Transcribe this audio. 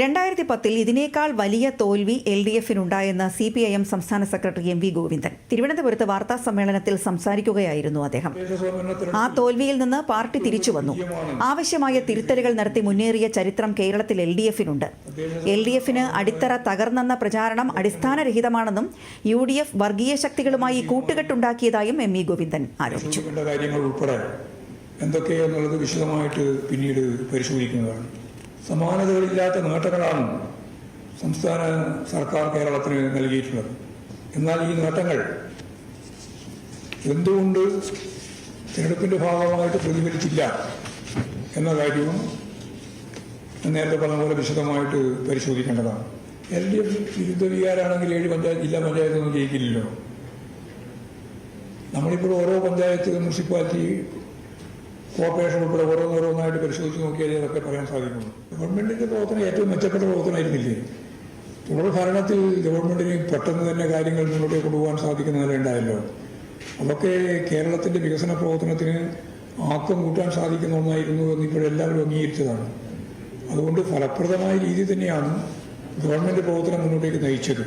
രണ്ടായിരത്തി പത്തിൽ ഇതിനേക്കാൾ വലിയ തോൽവി എൽ ഡി എഫിനുണ്ടായെന്ന് സി പി ഐ എം സംസ്ഥാന സെക്രട്ടറി എം വി ഗോവിന്ദൻ. തിരുവനന്തപുരത്ത് വാർത്താ സമ്മേളനത്തിൽ സംസാരിക്കുകയായിരുന്നു അദ്ദേഹം. ആ തോൽവിയിൽ നിന്ന് പാർട്ടി തിരിച്ചു വന്നു. ആവശ്യമായ തിരുത്തലുകൾ നടത്തി മുന്നേറിയ ചരിത്രം കേരളത്തിൽ എൽ ഡി എഫിനുണ്ട്. എൽ ഡി എഫിന് അടിത്തറ തകർന്നെന്ന പ്രചാരണം അടിസ്ഥാനരഹിതമാണെന്നും യു ഡി എഫ് വർഗീയ ശക്തികളുമായി കൂട്ടുകെട്ടുണ്ടാക്കിയതായും എം വി ഗോവിന്ദൻ ആരോപിച്ചു. എന്തൊക്കെയാണെന്നുള്ളത് വിശദമായിട്ട് പിന്നീട് പരിശോധിക്കുന്നതാണ്. സമാനതകളില്ലാത്ത നേട്ടങ്ങളാണ് സംസ്ഥാന സർക്കാർ കേരളത്തിന് നൽകിയിട്ടുള്ളത്. എന്നാൽ ഈ നേട്ടങ്ങൾ എന്തുകൊണ്ട് തിരഞ്ഞെടുപ്പിന്റെ ഭാഗമായിട്ട് പ്രതിഫലിച്ചില്ല എന്ന കാര്യവും നേരത്തെ പറഞ്ഞ പോലെ വിശദമായിട്ട് പരിശോധിക്കേണ്ടതാണ്. എൽ ഡി എഫ് വിരുദ്ധ വികാരാണെങ്കിൽ ഏഴ് പഞ്ചായത്ത് ജില്ലാ പഞ്ചായത്തൊന്നും ജയിക്കില്ലല്ലോ. നമ്മളിപ്പോൾ ഓരോ പഞ്ചായത്ത് മുനിസിപ്പാലിറ്റി കോർപ്പറേഷൻ ഉൾപ്പെടെ ഓരോന്നോരോന്നായിട്ട് പരിശോധിച്ച് നോക്കിയാലേ അതൊക്കെ പറയാൻ സാധിക്കുള്ളൂ. ഗവൺമെന്റിന്റെ പ്രവർത്തനം ഏറ്റവും മെച്ചപ്പെട്ട പ്രവർത്തനമായിരുന്നില്ലേ? തുടർ ഭരണത്തിൽ ഗവൺമെന്റിന് പെട്ടെന്ന് തന്നെ കാര്യങ്ങൾ മുന്നോട്ട് കൊണ്ടുപോകാൻ സാധിക്കുന്ന നില ഉണ്ടായല്ലോ അതൊക്കെ കേരളത്തിന്റെ വികസന പ്രവർത്തനത്തിന് ആക്കം കൂട്ടാൻ സാധിക്കുന്ന ഒന്നായിരുന്നു എന്ന് ഇപ്പോഴെല്ലാവരും അംഗീകരിച്ചതാണ്. അതുകൊണ്ട് ഫലപ്രദമായ രീതി തന്നെയാണ് ഗവൺമെന്റ് പ്രവർത്തനം മുന്നോട്ടേക്ക് നയിച്ചത്.